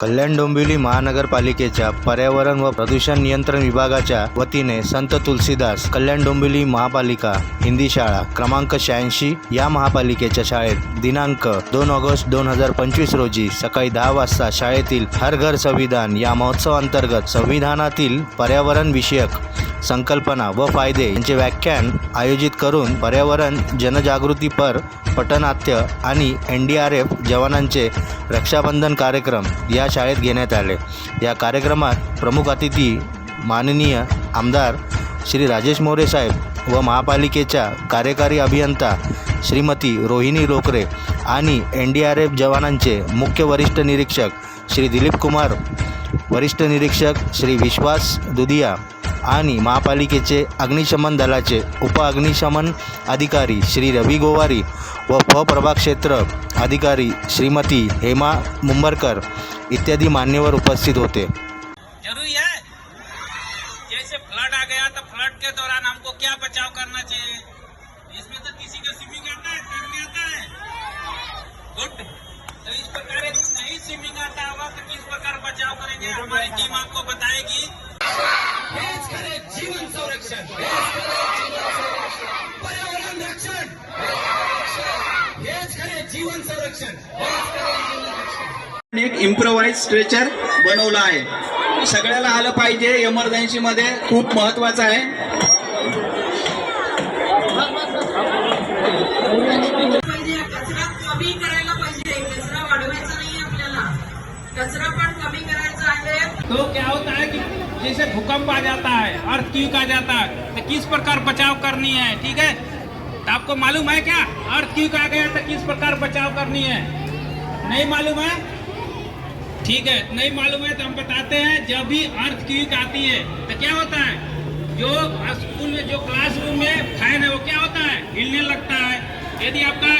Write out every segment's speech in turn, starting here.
कल्याण डोंबिवली महानगरपालिकेच्या पर्यावरण व प्रदूषण नियंत्रण विभागाच्या वतीने संत तुलसीदास कल्याण डोंबिवली महापालिका हिंदी शाळा क्रमांक शहाऐंशी या महापालिकेच्या शाळेत दिनांक दोन ऑगस्ट दोन हजार पंचवीस रोजी सकाळी दहा वाजता शाळेतील हर घर संविधान या महोत्सवांतर्गत संविधानातील पर्यावरण विषयक संकल्पना व फायदे यांचे व्याख्यान आयोजित करून पर्यावरण जनजागृतीपर पटनाट्य आणि एन डी आर एफ जवानांचे रक्षाबंधन कार्यक्रम या शाळेत घेण्यात आले. या कार्यक्रमात प्रमुख अतिथी माननीय आमदार श्री राजेश मोरे साहेब व महापालिकेच्या कार्यकारी अभियंता श्रीमती रोहिणी रोकरे आणि एन डी आर एफ जवानांचे मुख्य वरिष्ठ निरीक्षक श्री दिलीप कुमार वरिष्ठ निरीक्षक श्री विश्वास दुधिया आणि महापालिकेचे अग्निशमन दलाचे उपअग्निशमन अधिकारी श्री रवी गोवारी व फ प्रभाग क्षेत्र अधिकारी श्रीमती हेमा मुंबरकर इत्यादि मान्यवर उपस्थित होते. ज़रूरी है? जैसे फ्लड आ गया तो फ्लड के दौरान हमको क्या बचाव करना चाहिए? इसमें तो किसी स्विमिंग आता है तैरने आता है। गुड तो इस प्रकार नहीं स्विमिंग आता होगा तो किस प्रकार बचाव करेंगे? हमारी टीम आपको बताएगी। जीवन संरक्षण. पर्यावरण रक्षण. हेच खरे जीवन संरक्षण. एक इम्प्रोवाइज स्ट्रेचर बनवलं आहे. सगळ्याला आलं पाहिजे इमर्जन्सी मध्ये खूप महत्वाचं आहे. पाहिजे कचरा कमी करायला पाहिजे. कचरा वाढवायचा नाही आपल्याला. कचरा पण कमी करायचा आहे. तो क्या होता है कि जैसे भूकंप आ जाता है अर्थ क्यूक आ जाता है तो किस प्रकार बचाव करनी है, ठीक है? तो आपको मालूम है क्या? अर्थ क्यूक आ गया तो किस प्रकार बचाव करनी है? नहीं मालूम है? ठीक है, नहीं मालूम है तो हम बताते हैं, जब भी अर्थ क्यूक आती है तो क्या होता है? जो स्कूल में, जो क्लासरूम में फ़ैन है, वो क्या होता है? हिलने लगता है। यदि आपका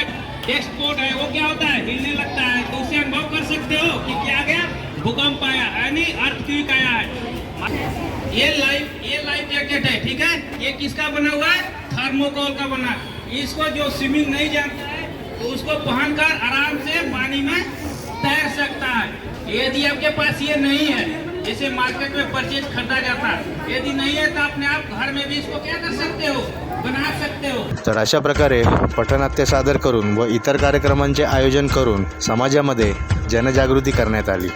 डेस्क बोर्ड है, वो क्या होता है? हिलने लगता है। तो उसे अनुभव कर सकते हो कि क्या गया? भूकंप आया, यानी अर्थ क्यूक आया। ये लाइफ ये लाइफ जैकेट है ठीक है? ये किसका बना हुआ है? थर्मोकोल का बना है। इसको जो स्विमिंग नहीं जानता है तो उसको पहनकर आराम से पानी में तैर सकता है। यदि आपके पास ये नहीं है जैसे मार्केट में परचेज खरीदा जाता है यदि नहीं है तो अपने आप घर में भी इसको क्या कर सकते हो? बना सकते हो। तर अशा प्रकारे पथनाट्य सादर करून व इतर कार्यक्रमांचे आयोजन करून समाजामध्ये जनजागृती करण्यात आली.